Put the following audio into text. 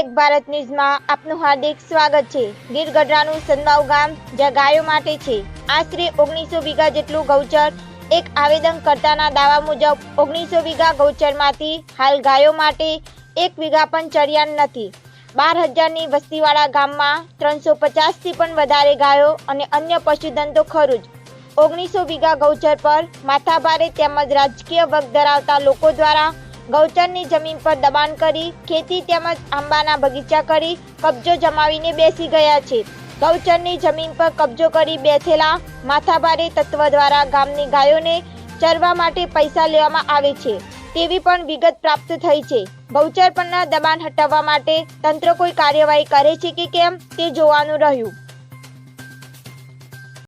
એક ભારત ન્યૂઝમાં આપનું હાર્દિક સ્વાગત છે. ગીર ગઢડાનું સનમાવ ગામ જ્યાં ગાયો માટે છે. આશરે ઓગણીસો વીઘા જેટલું ગૌચર એક આવેદનકર્તાના દાવા મુજબ ઓગણીસો વીઘા ગૌચરમાંથી હાલ ગાયો માટે એક વીઘા પણ ચડિયાન નથી. બાર હજારની વસ્તીવાળા ગામમાં ત્રણસો પચાસથી પણ વધારે ગાયો અને અન્ય પશુધન તો ખરું જ ઓગણીસો વીઘા ગૌચર પર માથાભારે તેમજ રાજકીય વગ ધરાવતા લોકો દ્વારા ગૌચરની જમીન પર દબાણ કરી, ખેતી તેમજ આંબાના બગીચા કરી કબજો જમાવીને બેસી ગયા છે. ગૌચરની જમીન પર કબજો કરી બેઠેલા માથાભારે તત્વ દ્વારા ગામની ગાયોને ચરવા માટે પૈસા લેવામાં આવે છે. તેવી પણ વિગત પ્રાપ્ત થઈ છે. ગૌચર પરના દબાણ હટાવવા માટે તંત્ર કોઈ કાર્યવાહી કરે છે કે કેમ તે જોવાનું રહ્યું.